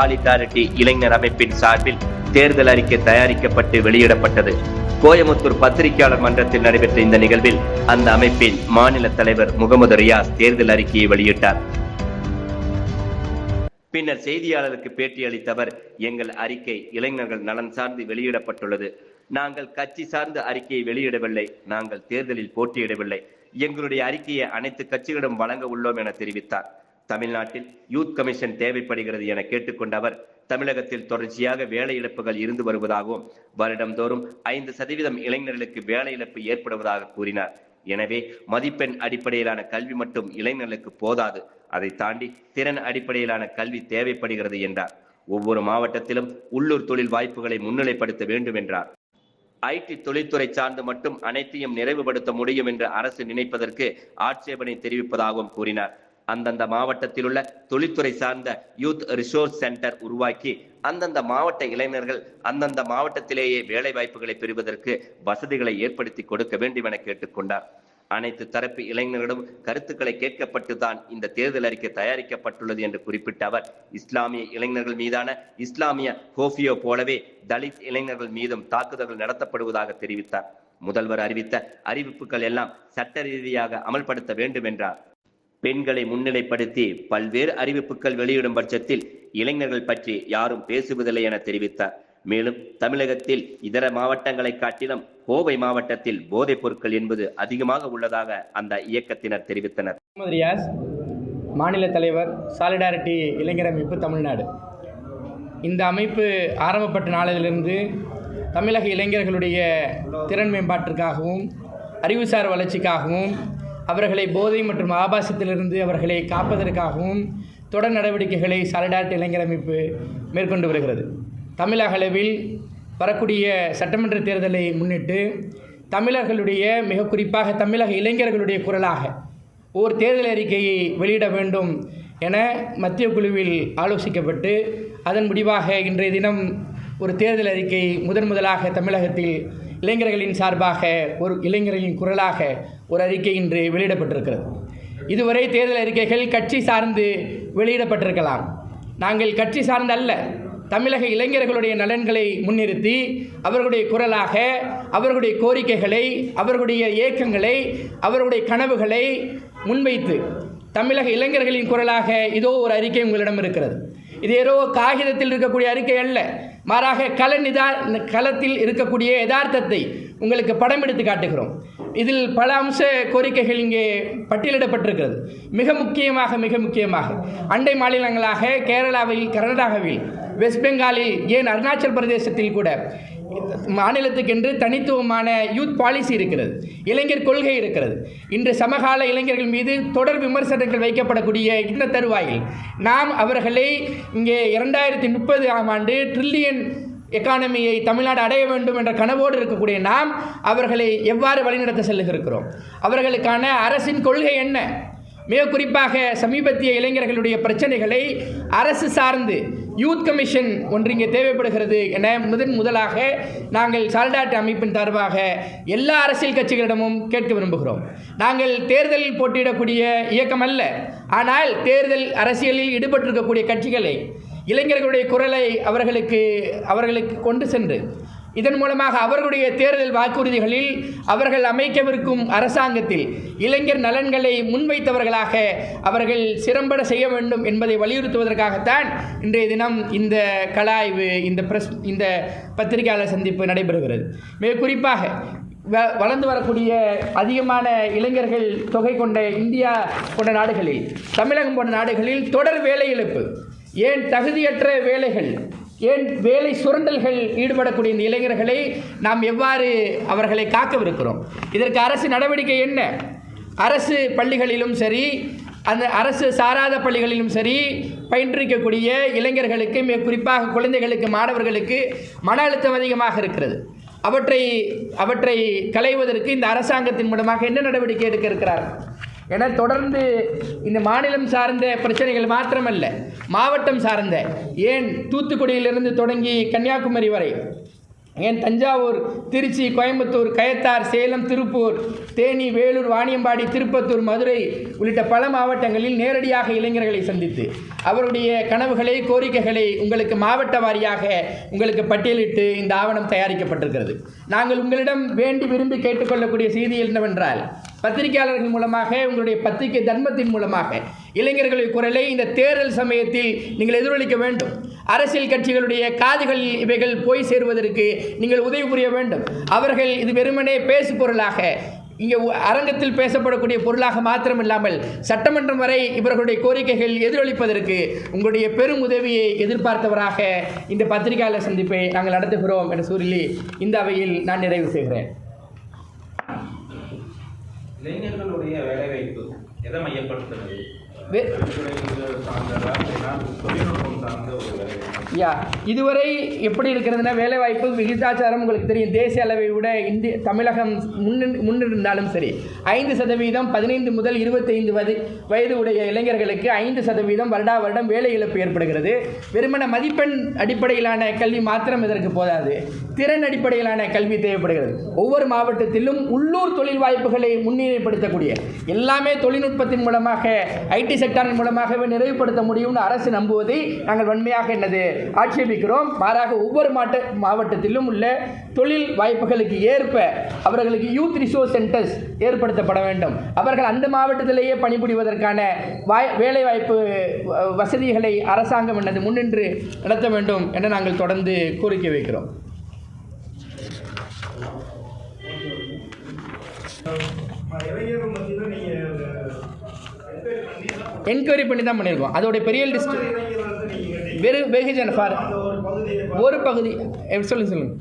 Solidarity இளைஞர் அமைப்பின் சார்பில் தேர்தல் அறிக்கை தயாரிக்கப்பட்டு வெளியிடப்பட்டது. கோயமுத்தூர் பத்திரிகையாளர் மன்றத்தில் நடைபெற்ற இந்த நிகழ்வில் அந்த அமைப்பின் மாநில தலைவர் முகமது ரியாஸ் தேர்தல் அறிக்கையை வெளியிட்டார். பின்னர் செய்தியாளருக்கு பேட்டி அளித்த அவர் எங்கள் அறிக்கை இளைஞர்கள் நலன் சார்ந்து வெளியிடப்பட்டுள்ளது. நாங்கள் கட்சி சார்ந்த அறிக்கையை வெளியிடவில்லை. நாங்கள் தேர்தலில் போட்டியிடவில்லை. எங்களுடைய அறிக்கையை அனைத்து கட்சிகளிடம் வழங்க உள்ளோம் என தெரிவித்தார். தமிழ்நாட்டில் யூத் கமிஷன் தேவைப்படுகிறது என கேட்டுக்கொண்ட அவர் தமிழகத்தில் தொடர்ச்சியாக வேலை இழப்புகள் இருந்து வருவதாகவும் வருடம்தோறும் ஐந்து சதவீதம் இளைஞர்களுக்கு வேலை இழப்பு ஏற்படுவதாக கூறினார். எனவே மதிப்பெண் அடிப்படையிலான கல்வி மட்டும் இளைஞர்களுக்கு போதாது. அதை தாண்டி திறன் அடிப்படையிலான கல்வி தேவைப்படுகிறது என்றார். ஒவ்வொரு மாவட்டத்திலும் உள்ளூர் தொழில் வாய்ப்புகளை முன்னிலைப்படுத்த வேண்டும் என்றார். ஐடி தொழில்துறை சார்ந்து மட்டும் அனைத்தையும் நிறைவுபடுத்த முடியும் என்று அரசு நினைப்பதற்கு ஆட்சேபனை தெரிவிப்பதாகவும் கூறினார். அந்தந்த மாவட்டத்தில் உள்ள தொழில்துறை சார்ந்த யூத் ரிசோர்ஸ் சென்டர் உருவாக்கி அந்தந்த மாவட்ட இளைஞர்கள் அந்தந்த மாவட்டத்திலேயே வேலை வாய்ப்புகளை பெறுவதற்கு வசதிகளை ஏற்படுத்தி கொடுக்க வேண்டும் என கேட்டுக்கொண்டார். அனைத்து தரப்பு இளைஞர்களிடம் கருத்துக்களை கேட்கப்பட்டுதான் இந்த தேர்தல் அறிக்கை தயாரிக்கப்பட்டுள்ளது என்று குறிப்பிட்ட அவர் இஸ்லாமிய இளைஞர்கள் மீதான இஸ்லாமிய ஹோஃபியோ போலவே தலித் இளைஞர்கள் மீதும் தாக்குதல்கள் நடத்தப்படுவதாக தெரிவித்தார். முதல்வர் அறிவித்த அறிவிப்புகள் எல்லாம் சட்ட ரீதியாக அமல்படுத்த வேண்டும் என்றார். பெண்களை முன்னிலைப்படுத்தி பல்வேறு அறிவிப்புகள் வெளியிடும் பட்சத்தில் இளைஞர்கள் பற்றி யாரும் பேசுவதில்லை என தெரிவித்தார். மேலும் தமிழகத்தில் இதர மாவட்டங்களை காட்டிலும் கோவை மாவட்டத்தில் போதைப் பொருட்கள் என்பது அதிகமாக உள்ளதாக அந்த இயக்கத்தினர் தெரிவித்தனர். முகமது ரியாஸ் மாநில தலைவர் சாலிடாரிட்டி இளைஞர் அமைப்பு தமிழ்நாடு. இந்த அமைப்பு ஆரம்பப்பட்ட நாளிலிருந்து தமிழக இளைஞர்களுடைய திறன் மேம்பாட்டிற்காகவும் அறிவுசார் வளர்ச்சிக்காகவும் அவர்களை போதை மற்றும் ஆபாசத்திலிருந்து அவர்களை காப்பதற்காகவும் தொடர் நடவடிக்கைகளை சாலிடாரிட்டி இளைஞர் அமைப்பு மேற்கொண்டு வருகிறது. தமிழக அளவில் வரக்கூடிய சட்டமன்ற தேர்தலை முன்னிட்டு தமிழர்களுடைய மிக குறிப்பாக தமிழக இளைஞர்களுடைய குரலாக ஓர் தேர்தல் அறிக்கையை வெளியிட வேண்டும் என மத்திய குழுவில் ஆலோசிக்கப்பட்டு அதன் முடிவாக இன்றைய தினம் ஒரு தேர்தல் அறிக்கை முதன் முதலாக தமிழகத்தில் இளைஞர்களின் சார்பாக ஒரு இளைஞர்களின் குரலாக ஒரு அறிக்கை இன்று வெளியிடப்பட்டிருக்கிறது. இதுவரை தேர்தல் அறிக்கைகள் கட்சி சார்ந்து வெளியிடப்பட்டிருக்கலாம். நாங்கள் கட்சி சார்ந்து அல்ல தமிழக இளைஞர்களுடைய நலன்களை முன்னிறுத்தி அவர்களுடைய குரலாக அவர்களுடைய கோரிக்கைகளை அவர்களுடைய ஏக்கங்களை அவர்களுடைய கனவுகளை முன்வைத்து தமிழக இளைஞர்களின் குரலாக இதோ ஒரு அறிக்கை உங்களிடம் இருக்கிறது. இது ஏதோ காகிதத்தில் இருக்கக்கூடிய அறிக்கை அல்ல மாறாக கல நிதா களத்தில் இருக்கக்கூடிய யதார்த்தத்தை உங்களுக்கு படம் எடுத்து காட்டுகிறோம். இதில் பல அம்ச கோரிக்கைகள் இங்கே பட்டியலிடப்பட்டிருக்கிறது. மிக முக்கியமாக மிக முக்கியமாக அண்டை மாநிலங்களாக கேரளாவில் கர்நாடகாவில் வெஸ்ட் பெங்காலில் ஏன் அருணாச்சல் பிரதேசத்தில் கூட மாநிலத்துக்கென்று தனித்துவமான யூத் பாலிசி இருக்கிறது. இளைஞர் கொள்கை இருக்கிறது. இன்று சமகால இளைஞர்கள் மீது தொடர் விமர்சனங்கள் வைக்கப்படக்கூடிய இந்த தருவாயில் நாம் அவர்களை இங்கே இரண்டாயிரத்தி முப்பது ஆம் ஆண்டு ட்ரில்லியன் எக்கானமியை தமிழ்நாடு அடைய வேண்டும் என்ற கனவோடு இருக்கக்கூடிய நாம் அவர்களை எவ்வாறு வழிநடத்த செல்லுகிறோம்? அவர்களுக்கான அரசின் கொள்கை என்ன? மிக குறிப்பாக சமீபத்திய இளைஞர்களுடைய பிரச்சனைகளை அரசு சார்ந்து யூத் கமிஷன் ஒன்று இங்கே தேவைப்படுகிறது. என முதன் முதலாக நாங்கள் சால்டாட் அமைப்பின் சார்பாக எல்லா அரசியல் கட்சிகளிடமும் கேட்க விரும்புகிறோம். நாங்கள் தேர்தலில் போட்டியிடக்கூடிய இயக்கம் அல்ல. ஆனால் தேர்தல் அரசியலில் ஈடுபட்டிருக்கக்கூடிய கட்சிகளை இளைஞர்களுடைய குரலை அவர்களுக்கு அவர்களுக்கு கொண்டு சென்று இதன் மூலமாக அவர்களுடைய தேர்தல் வாக்குறுதிகளில் அவர்கள் அமைக்கவிருக்கும் அரசாங்கத்தில் இளைஞர் நலன்களை முன்வைத்தவர்களாக அவர்கள் சிறம்பட செய்ய வேண்டும் என்பதை வலியுறுத்துவதற்காகத்தான் இன்றைய தினம் இந்த கலாய்வு இந்த பிரஸ் இந்த பத்திரிகையாளர் சந்திப்பு நடைபெறுகிறது. மிக குறிப்பாக வ- வளர்ந்து வரக்கூடிய அதிகமான இளைஞர்கள் தொகை கொண்ட இந்தியா போன்ற நாடுகளில் தமிழகம் போன்ற நாடுகளில் தொடர் வேலை இழப்பு. ஏன் தகுதியற்ற வேலைகள் ஏன் வேலை சுரண்டல்கள் ஈடுபடக்கூடிய இந்த இளைஞர்களை நாம் எவ்வாறு அவர்களை காக்கவிருக்கிறோம்? இதற்கு அரசு நடவடிக்கை என்ன? அரசு பள்ளிகளிலும் சரி அந்த அரசு சாராத பள்ளிகளிலும் சரி பயின்றிருக்கக்கூடிய இளைஞர்களுக்கு மிக குறிப்பாக குழந்தைகளுக்கு மாணவர்களுக்கு மன அழுத்தம் அதிகமாக இருக்கிறது. அவற்றை அவற்றை களைவதற்கு இந்த அரசாங்கத்தின் மூலமாக என்ன நடவடிக்கை எடுக்க இருக்கிறார் ஏன்னா தொடர்ந்து இந்த மாநிலம் சார்ந்த பிரச்சனைகள் மாத்திரமல்ல மாவட்டம் சார்ந்த ஏன் தூத்துக்குடியிலிருந்து தொடங்கி கன்னியாகுமரி வரை ஏன் தஞ்சாவூர் திருச்சி கோயம்புத்தூர் கயத்தார் சேலம் திருப்பூர் தேனி வேலூர் வாணியம்பாடி திருப்பத்தூர் மதுரை உள்ளிட்ட பல மாவட்டங்களில் நேரடியாக இளைஞர்களை சந்தித்து அவருடைய கனவுகளை கோரிக்கைகளை உங்களுக்கு மாவட்ட வாரியாக உங்களுக்கு பட்டியலிட்டு இந்த ஆவணம் தயாரிக்கப்பட்டிருக்கிறது. நாங்கள் உங்களிடம் வேண்டி விரும்பி கேட்டுக்கொள்ளக்கூடிய செய்தி என்னவென்றால் பத்திரிகையாளர்கள் மூலமாக உங்களுடைய பத்திரிகை தர்மத்தின் மூலமாக இளைஞர்களின் குரலை இந்த தேர்தல் சமயத்தில் நீங்கள் எதிரொலிக்க வேண்டும். அரசியல் கட்சிகளுடைய காதுகளில் இவைகள் போய் சேருவதற்கு நீங்கள் உதவி புரிய வேண்டும். அவர்கள் இது வெறுமனே பேசு பொருளாக இங்கே அரங்கத்தில் பேசப்படக்கூடிய பொருளாக மாத்திரமில்லாமல் சட்டமன்றம் வரை இவர்களுடைய கோரிக்கைகள் எதிரொலிப்பதற்கு உங்களுடைய பெரும் உதவியை எதிர்பார்த்தவராக இந்த பத்திரிகையாளர் சந்திப்பை நாங்கள் நடத்துகிறோம் என சொல்லி இந்த அவையில் நான் நிறைவு செய்கிறேன். இளைஞர்களுடைய வேலைவாய்ப்பு எதை மையப்படுத்துகிறது? யா இதுவரை எப்படி இருக்கிறதுனா வேலைவாய்ப்பு விகிதாச்சாரம் உங்களுக்கு தெரியும். தேசிய அளவை விட இந்திய தமிழகம் முன்னின் முன்னிருந்தாலும் சரி. ஐந்து சதவீதம் பதினைந்து முதல் இருபத்தைந்து வயது வயது உடைய இளைஞர்களுக்கு ஐந்து சதவீதம் வருடா வருடம் வேலை இழப்பு ஏற்படுகிறது. வெறுமன மதிப்பெண் அடிப்படையிலான கல்வி மாத்திரம் இதற்கு போதாது. திறன் அடிப்படையிலான கல்வி தேவைப்படுகிறது. ஒவ்வொரு மாவட்டத்திலும் உள்ளூர் தொழில் வாய்ப்புகளை முன்னிலைப்படுத்தக்கூடிய எல்லாமே தொழில்நுட்பத்தின் மூலமாக ஐடி செக்டாரின் மூலமாகவே நிறைவுபடுத்த முடியும்னு அரசு நம்புவதை நாங்கள் வன்மையாக என்னது ஆட்சேபிக்கிறோம். மாறாக ஒவ்வொரு மாவட்ட மாவட்டத்திலும் உள்ள தொழில் வாய்ப்புகளுக்கு ஏற்ப அவர்களுக்கு யூத் ரிசோர்ஸ் சென்டர்ஸ் ஏற்படுத்தப்பட வேண்டும். அவர்கள் அந்த மாவட்டத்திலேயே பணிபுரிவதற்கான வாய் வேலைவாய்ப்பு வ- வசதிகளை அரசாங்கம் என்னது முன்னின்று நடத்த வேண்டும் என நாங்கள் தொடர்ந்து கோரிக்கை வைக்கிறோம். இளைஞர்கள் மத்தியில் என்கொயரி பண்ணி தான் பண்ணியிருக்கோம் அதோடைய பெரிய லிஸ்ட் வெறு வெகுஜன ஃபார் ஒரு பகுதி எப்படி சொல்லுங்க சொல்லுங்க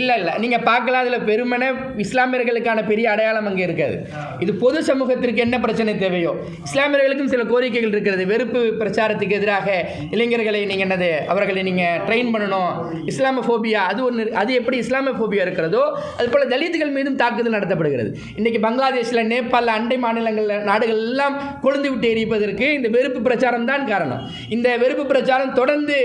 இல்லை இல்லை. நீங்கள் பார்க்கலாம் அதில் பெருமனே இஸ்லாமியர்களுக்கான பெரிய அடையாளம் அங்கே இருக்காது. இது பொது சமூகத்திற்கு என்ன பிரச்சனை தேவையோ? இஸ்லாமியர்களுக்கும் சில கோரிக்கைகள் இருக்கிறது. வெறுப்பு பிரச்சாரத்துக்கு எதிராக இளைஞர்களை நீங்கள் என்னது அவர்களை நீங்கள் ட்ரெயின் பண்ணணும். இஸ்லாமோபியா அது ஒன்று அது எப்படி இஸ்லாமோபியா இருக்கிறதோ அது போல் தலித்துகள் மீதும் தாக்குதல் நடத்தப்படுகிறது. இன்றைக்கி பங்களாதேஷில் நேபாளில் அண்டை மாநிலங்களில் நாடுகள் எல்லாம் கொழுந்து விட்டு எரிப்பதற்கு இந்த வெறுப்பு பிரச்சாரம் தான் காரணம். இந்த வெறுப்பு பிரச்சாரம் தொடர்ந்து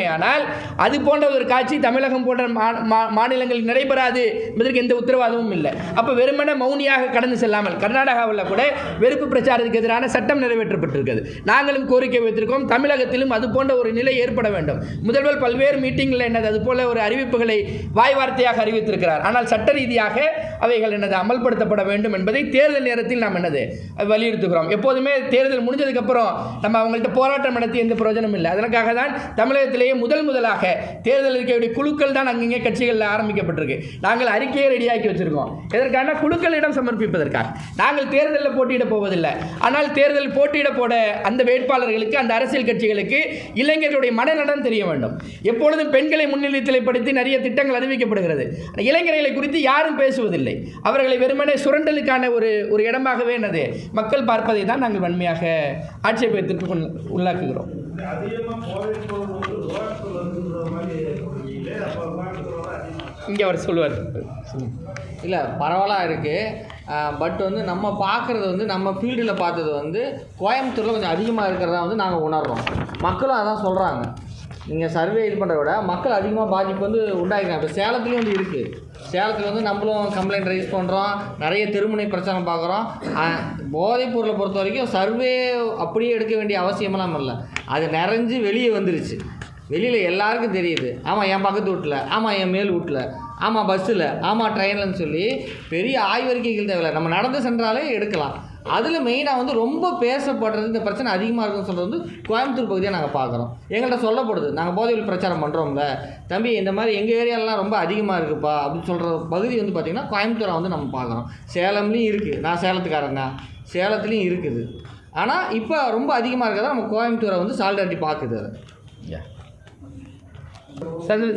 முன்னேறுமையானால் அது போன்ற ஒரு காட்சி தமிழகம் போன்ற மா- மா- மாநிலங்களில் நடைபெறாது என்பதற்கு எந்த உத்தரவாதமும் இல்லை. அப்போ வெறுமனே மௌனியாக கடந்து செல்லாமல் கர்நாடகாவில் கூட வெறுப்பு பிரச்சாரத்துக்கு எதிரான சட்டம் நிறைவேற்றப்பட்டிருக்கிறது. நாங்களும் கோரிக்கை வைத்திருக்கோம் தமிழகத்திலும் அது போன்ற ஒரு நிலை ஏற்பட வேண்டும். முதல்வர் பல்வேறு மீட்டிங்கில் என்னது அது போல ஒரு அறிவிப்புகளை வாய் வார்த்தையாக அறிவித்திருக்கிறார். ஆனால் சட்ட ரீதியாக அவைகள் என்னது அமல்படுத்தப்பட வேண்டும் என்பதை தேர்தல் நேரத்தில் நாம் என்னது வலியுறுத்துகிறோம். எப்போதுமே தேர்தல் முடிஞ்சதுக்கப்புறம் நம்ம அவங்கள்ட்ட போராட்டம் நடத்தி எந்த பிரயோஜனம் இல்லை. அதற்காக தான் தமிழகத்திலேயே முதல் முதலாக தேர்தல் இருக்கக்கூடிய குழுக்கள் தான் அங்கங்கே கட்சிகளில் ஆரம்பிக்கப்பட்டிருக்கு. நாங்கள் அறிக்கையை ரெடியாக்கி வச்சிருக்கோம். எதற்கான குழுக்களிடம் சமர்ப்பிப்பதற்காக. நாங்கள் தேர்தலில் போட்டியிட போவதில்லை. ஆனால் தேர்தல் போட்டியிட போட அந்த வேட்பாளர்களுக்கு அந்த அரசியல் கட்சிகளுக்கு இளைஞர்களுடைய மனநலம் தெரிய வேண்டும். எப்பொழுதும் பெண்களை முன்னிலைப்படுத்தி நிறைய திட்டங்கள் அறிவிக்கப்படுகிறது. இளைஞர்களை குறித்து யாரும் பேசுவதில்லை. அவர்களை வெறுமனே சுரண்டலுக்கான ஒரு ஒரு இடமாகவே என்னது? மக்கள் பார்ப்பதை தான் நாங்கள் வன்மையாக ஆட்சேபத்திற்கு உள்ளாக்குகிறோம். அதிகமாக இங்கே அவர் சொல்லுவார். இல்லை பரவலாக இருக்குது பட் வந்து நம்ம பார்க்குறது வந்து நம்ம ஃபீல்டில் பார்த்தது வந்து கோயம்புத்தூரில் கொஞ்சம் அதிகமாக இருக்கிறதா வந்து நாங்கள் உணர்றோம். மக்களும் அதான் சொல்கிறாங்க நீங்கள் சர்வே இது பண்ணுறத விட மக்கள் அதிகமாக பாதிப்பு வந்து உண்டாயிருக்காங்க. இப்போ சேலத்துலேயும் வந்து இருக்குது சேலத்தில் வந்து நம்மளும் கம்ப்ளைண்ட் ரைஸ் பண்ணுறோம் நிறைய தெருமுனை பிரச்சனை பார்க்குறோம் போதைப்பொருளை பொறுத்த வரைக்கும் சர்வே அப்படியே எடுக்க வேண்டிய அவசியமெல்லாம் இல்லை. அது நிறைஞ்சு வெளியே வந்துருச்சு. வெளியில் எல்லாருக்கும் தெரியுது. ஆமாம் என் பக்கத்து வீட்டில் ஆமாம் என் மேல் வீட்டில் ஆமாம் பஸ்ஸில் ஆமாம் ட்ரெயின்லன்னு சொல்லி பெரிய ஆய்வறிக்கைகள் தேவையில்லை. நம்ம நடந்து சென்றாலே எடுக்கலாம். அதில் மெயினாக வந்து ரொம்ப பேசப்படுறது இந்த பிரச்சனை அதிகமாக இருக்குன்னு சொல்கிறது வந்து கோயம்புத்தூர் பகுதியாக நாங்கள் பார்க்குறோம். எங்கள்கிட்ட சொல்லப்படுது. நாங்கள் போதையில் பிரச்சாரம் பண்ணுறோம்ல தம்பி இந்த மாதிரி எங்கள் ஏரியாலலாம் ரொம்ப அதிகமாக இருக்குப்பா அப்படின்னு சொல்கிற பகுதி வந்து பார்த்திங்கன்னா கோயம்புத்தூரை வந்து நம்ம பார்க்குறோம். சேலம்லேயும் இருக்குது நான் சேலத்துக்காரங்க சேலத்துலேயும் இருக்குது. ஆனால் இப்போ ரொம்ப அதிகமாக இருக்கிறதா நம்ம கோயம்புத்தூரை வந்து சால்டாட்டி பார்க்குது அதை.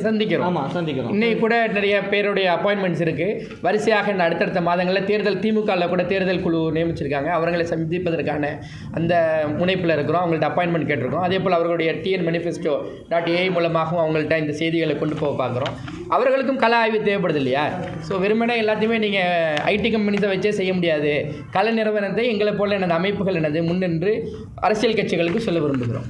சந்திக்கிறோம். ஆமாம் சந்திக்கிறோம். இன்னைக்கு கூட நிறைய பேருடைய அப்பாயின்மெண்ட்ஸ் இருக்குது வரிசையாக இந்த அடுத்தடுத்த மாதங்களில் தேர்தல் திமுகவில் கூட தேர்தல் குழு நியமிச்சிருக்காங்க. அவர்களை சந்திப்பதற்கான அந்த முனைப்பில் இருக்கிறோம். அவங்கள்ட்ட அப்பாயின்மெண்ட் கேட்டிருக்கோம். அதே போல் அவர்களுடைய டிஎன் மேனிஃபெஸ்டோ டாட் ஏஐ மூலமாகவும் அவங்கள்ட்ட இந்த செய்திகளை கொண்டு போக பார்க்குறோம். அவர்களுக்கும் கல ஆய்வு தேவைப்படுது இல்லையா ஸோ வெறுமனே எல்லாத்தையுமே நீங்கள் ஐடி கம்பெனிஸை வச்சே செய்ய முடியாது. கலை நிறுவனத்தை எங்களை போல எனது அமைப்புகள் எனது முன்னின்று அரசியல் கட்சிகளுக்கு சொல்ல விரும்புகிறோம்.